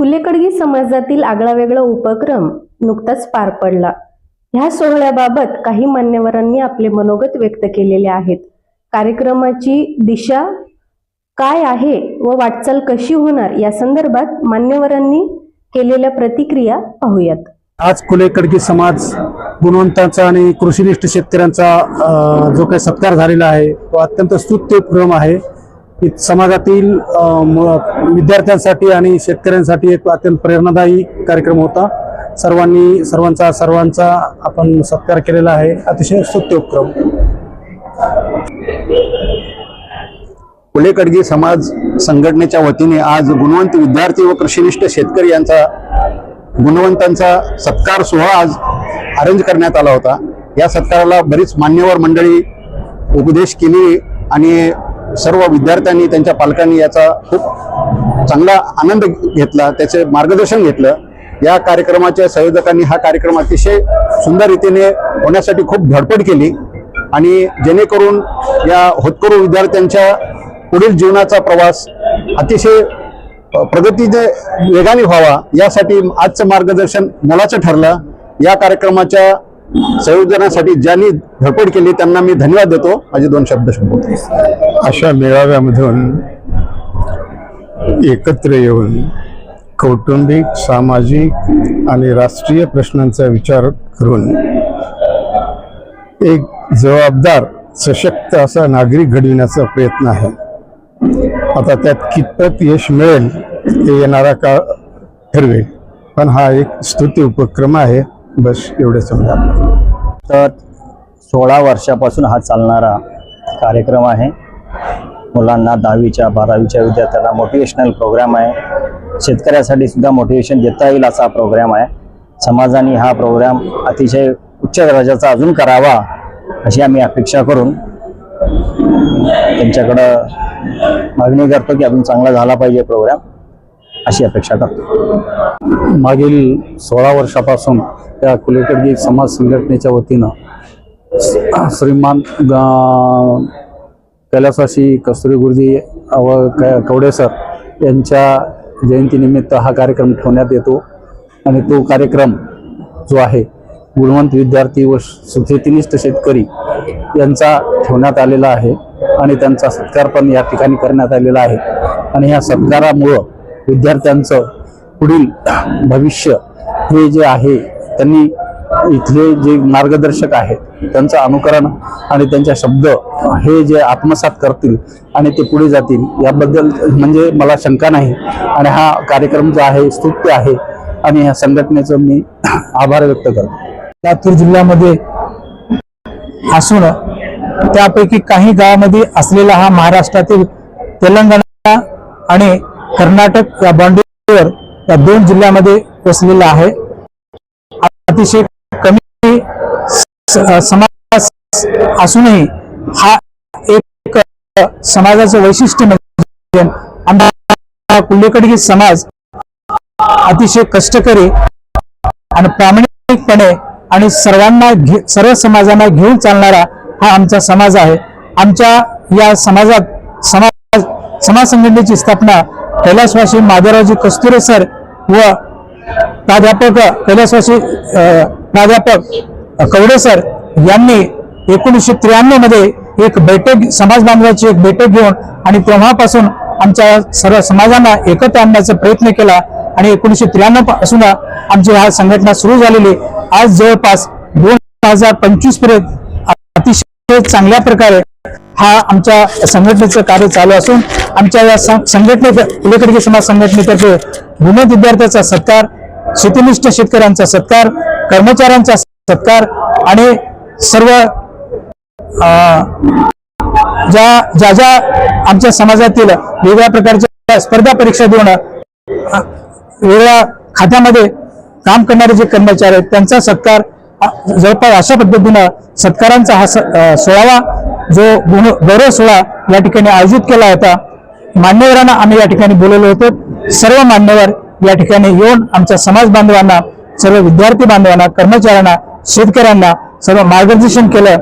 कुलेकडगी समाजातील आगळावेगळा उपक्रम नुकताच पार पडला. ह्या सोहळ्याबाबत काही मान्यवरांनी आपले मनोगत व्यक्त केलेले आहेत. कार्यक्रमाची दिशा काय आहे व वाटचाल कशी होणार या संदर्भात मान्यवरांनी केलेल्या प्रतिक्रिया पाहूयात. आज फुलेकडगी समाज गुणवंतांचा आणि कृषीनिष्ठ शेतकऱ्यांचा जो काही सत्कार झालेला आहे तो अत्यंत स्तुत्य उपक्रम आहे. समाजातील विद्यार्थ्यांसाठी आणि शेतकऱ्यांसाठी एक अत्यंत प्रेरणादायी कार्यक्रम होता. सर्वांनी सर्वांचा सर्वांचा आपण सत्कार केलेला आहे. अतिशय स्तुत्योपक्रम कुलेकडगी समाज संघटनेच्या वतीने आज गुणवंत विद्यार्थी व कृषीनिष्ठ शेतकरी यांचा गुणवंतांचा सत्कार सोहळा आज अरेंज करण्यात आला होता. या सत्काराला बरीच मान्यवर मंडळी उपदेश केली आणि सर्व विद्यार्थ्यांनी त्यांच्या पालकांनी याचा खूप चांगला आनंद घेतला त्याचे मार्गदर्शन घेतलं. या कार्यक्रमाच्या संयोजकांनी हा कार्यक्रम अतिशय सुंदर रीतीने होण्यासाठी खूप धडपड केली आणि जेणेकरून या होतकरू विद्यार्थ्यांच्या पुढील जीवनाचा प्रवास अतिशय प्रगतीने वेगाने व्हावा यासाठी आजचं मार्गदर्शन मोलाचं ठरलं. या कार्यक्रमाच्या संयोजनासाठी ज्यांनी धडपड केली त्यांना मी धन्यवाद देतो. माझे दोन शब्द संबोधतो अशा मेळाव्यामधून एकत्र येऊन कौटुंबिक सामाजिक आणि राष्ट्रीय प्रश्नांचा विचार करून एक जबाबदार सशक्त असा नागरिक घडविण्याचा प्रयत्न आहे. आता त्यात कितपत यश मिळेल हे येणारा काळ ठरवेल. पण हा एक स्तुती उपक्रम आहे. बस एवढे समजा. तर सोळा वर्षापासून हा चालणारा कार्यक्रम आहे. मुलांना दहावीच्या बारावीच्या विद्यार्थ्यांना मोटिवेशनल प्रोग्राम आहे. शेतकऱ्यासाठी सुद्धा मोटिवेशन देता येईल असा प्रोग्राम आहे. समाजाने हा प्रोग्राम अतिशय उच्च दर्जाचा अजून करावा अशी आम्ही अपेक्षा करून त्यांच्याकडं मागणी करतो की अजून चांगला झाला पाहिजे प्रोग्राम अशी अपेक्षा करतो. मागील सोळा वर्षापासून त्या कुलेकडगी समाज संघटनेच्या वतीनं स- श्रीमान ग- कस्तुरी गुरुजी व कवडे सर यांच्या जयंतीनिमित्त हा कार्यक्रम ठेवण्यात येतो. आणि तो कार्यक्रम जो आहे गुणवंत विद्यार्थी व शेतीनिष्ठ शेतकरी यांचा ठेवण्यात आलेला आहे आणि त्यांचा सत्कार पण या ठिकाणी करण्यात आलेला आहे. आणि ह्या सत्कारामुळं विद्यार्थ्यांचं पुढील भविष्य हे जे आहे त्यांनी इथले जे मार्गदर्शक आहेत त्यांचं अनुकरण आणि त्यांच्या शब्द हे जे आत्मसात करतील आणि ते पुढे जातील याबद्दल म्हणजे मला शंका नाही. आणि हा कार्यक्रम जो आहे स्तुत्य आहे आणि ह्या संघटनेचं मी आभार व्यक्त करतो. लातूर जिल्ह्यामध्ये असून त्यापैकी काही गावामध्ये असलेला हा महाराष्ट्रातील तेलंगणा आणि कर्नाटक या बाँड्रीवर या दोन जिल्ह्यामध्ये वसलेला आहे. अतिशय कमी समाज असूनही हा एक समाजाचं वैशिष्ट्य म्हणजे आमचा कुल्लेकडगी समाज अतिशय कष्टकरी आणि प्रामाणिकपणे आणि सर्वांना घे सर्व समाजांना घेऊन चालणारा हा आमचा समाज आहे. आमच्या या समाजात समाज समाज संघटनेची स्थापना कैलासवासी माधवरावजी कस्तुरे सर व प्राध्यापक कैलासवासी प्राध्यापक कवडे सर यांनी एकोणीसशे त्र्याण्णवमध्ये एक बैठक समाज बांधवाची एक बैठक घेऊन आणि तेव्हापासून आमच्या सर्व समाजांना एकत्र आणण्याचा प्रयत्न केला आणि एकोणीसशे त्र्याण्णवपासून आमची हा संघटना सुरू झालेली. आज जवळपास दोन हजार पंचवीसपर्यंत अतिशय चांगल्या प्रकारे हा आमच्या संघटनेचं कार्य चालू असून आमच्या या सं- संघटने समाज संघटनेतर्फे गुणवंत विद्यार्थ्याचा सत्कार शेतीनिष्ठ शेतकऱ्यांचा सत्कार कर्मचाऱ्यांचा सत्कार आणि सर्व ज्या ज्या ज्या आमच्या समाजातील वेगळ्या प्रकारच्या स्पर्धा परीक्षा देऊन वेगळ्या खात्यामध्ये काम करणारे जे कर्मचारी आहेत त्यांचा सत्कार जवळपास अशा पद्धतीनं सत्कारांचा हा स- जो गुण गौरव सोहळा या ठिकाणी आयोजित केला होता. मान्यवरांना आम्ही या ठिकाणी बोलवलं होतो. सर्व मान्यवर या ठिकाणी येऊन आमच्या समाज बांधवांना सर्व विद्यार्थी बांधवांना कर्मचाऱ्यांना शेतकऱ्यांना सर्व मार्गदर्शन केलं.